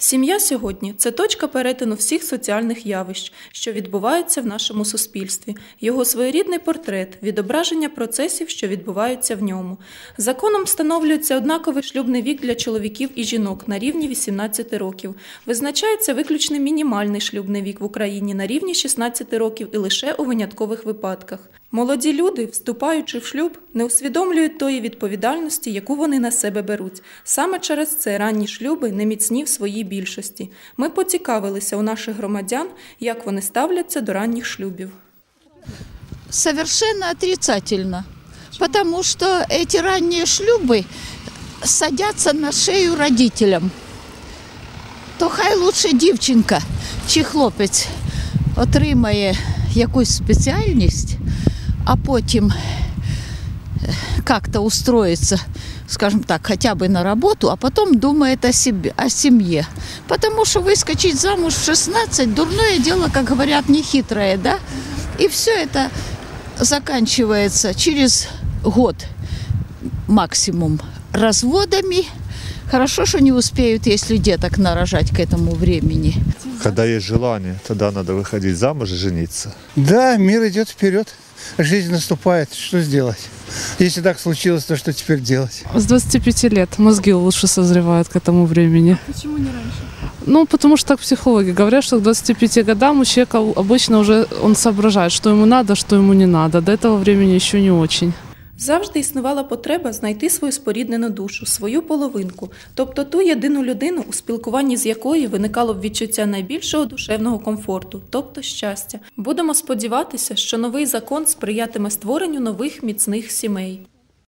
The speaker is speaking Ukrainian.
Сім'я сьогодні це точка перетину всіх соціальних явищ, що відбуваються в нашому суспільстві, його своєрідний портрет, відображення процесів, що відбуваються в ньому. Законом встановлюється однаковий шлюбний вік для чоловіків і жінок на рівні 18 років. Визначається виключно мінімальний шлюбний вік в Україні на рівні 16 років і лише у виняткових випадках. Молоді люди, вступаючи в шлюб, не усвідомлюють тої відповідальності, яку вони на себе беруть. Саме через це ранні шлюби не міцні в своїй більшості. Ми поцікавилися у наших громадян, як вони ставляться до ранніх шлюбів. Совершенно отрицательно. Потому что эти ранние шлюбы садятся на шею родителям. То хай лучше дівчинка чи хлопець отримає якусь спеціальність, а потім э, как-то устроиться, скажем так, хотя бы на работу, а потом думает о себе, о семье. Потому что выскочить замуж в 16 дурное дело, как говорят, нехитрое, да? И все это заканчивается через год максимум разводами. Хорошо, что не успеют, если деток нарожать к этому времени. Когда есть желание, тогда надо выходить замуж и жениться. Да, мир идет вперед. Жизнь наступает. Что сделать? Если так случилось, то что теперь делать? С 25 лет мозги лучше созревают к этому времени. Почему не раньше? Ну, потому что так психологи говорят, что к 25 годам у человека обычно уже он соображает, что ему надо, что ему не надо. До этого времени еще не очень. Завжди існувала потреба знайти свою споріднену душу, свою половинку, тобто ту єдину людину, у спілкуванні з якою виникало б відчуття найбільшого душевного комфорту, тобто щастя. Будемо сподіватися, що новий закон сприятиме створенню нових міцних сімей.